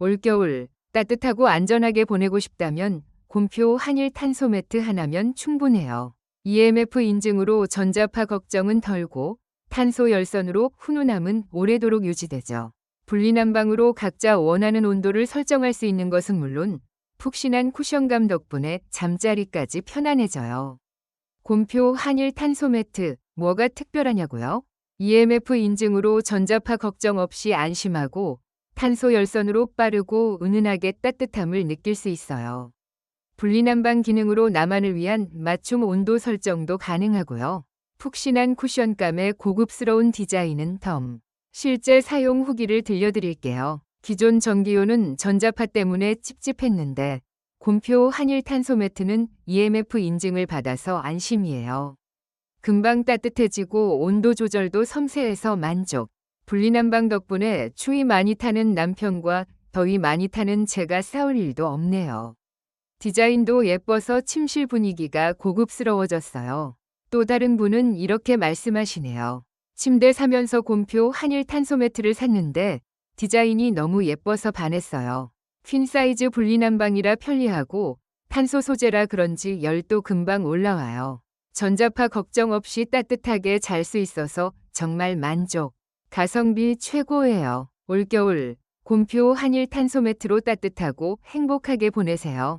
올겨울 따뜻하고 안전하게 보내고 싶다면 곰표 한일 탄소 매트 하나면 충분해요. EMF 인증으로 전자파 걱정은 덜고 탄소 열선으로 훈훈함은 오래도록 유지되죠. 분리난방으로 각자 원하는 온도를 설정할 수 있는 것은 물론 푹신한 쿠션감 덕분에 잠자리까지 편안해져요. 곰표 한일 탄소 매트 뭐가 특별하냐고요? EMF 인증으로 전자파 걱정 없이 안심하고 탄소 열선으로 빠르고 은은하게 따뜻함을 느낄 수 있어요. 분리난방 기능으로 나만을 위한 맞춤 온도 설정도 가능하고요. 푹신한 쿠션감의 고급스러운 디자인은 덤. 실제 사용 후기를 들려드릴게요. 기존 전기요는 전자파 때문에 찝찝했는데 곰표 한일 탄소 매트는 EMF 인증을 받아서 안심이에요. 금방 따뜻해지고 온도 조절도 섬세해서 만족. 분리난방 덕분에 추위 많이 타는 남편과 더위 많이 타는 제가 싸울 일도 없네요. 디자인도 예뻐서 침실 분위기가 고급스러워졌어요. 또 다른 분은 이렇게 말씀하시네요. 침대 사면서 곰표 한일 탄소 매트를 샀는데 디자인이 너무 예뻐서 반했어요. 퀸 사이즈 분리난방이라 편리하고 탄소 소재라 그런지 열도 금방 올라와요. 전자파 걱정 없이 따뜻하게 잘 수 있어서 정말 만족. 가성비 최고예요. 올겨울 곰표 한일 탄소 매트로 따뜻하고 행복하게 보내세요.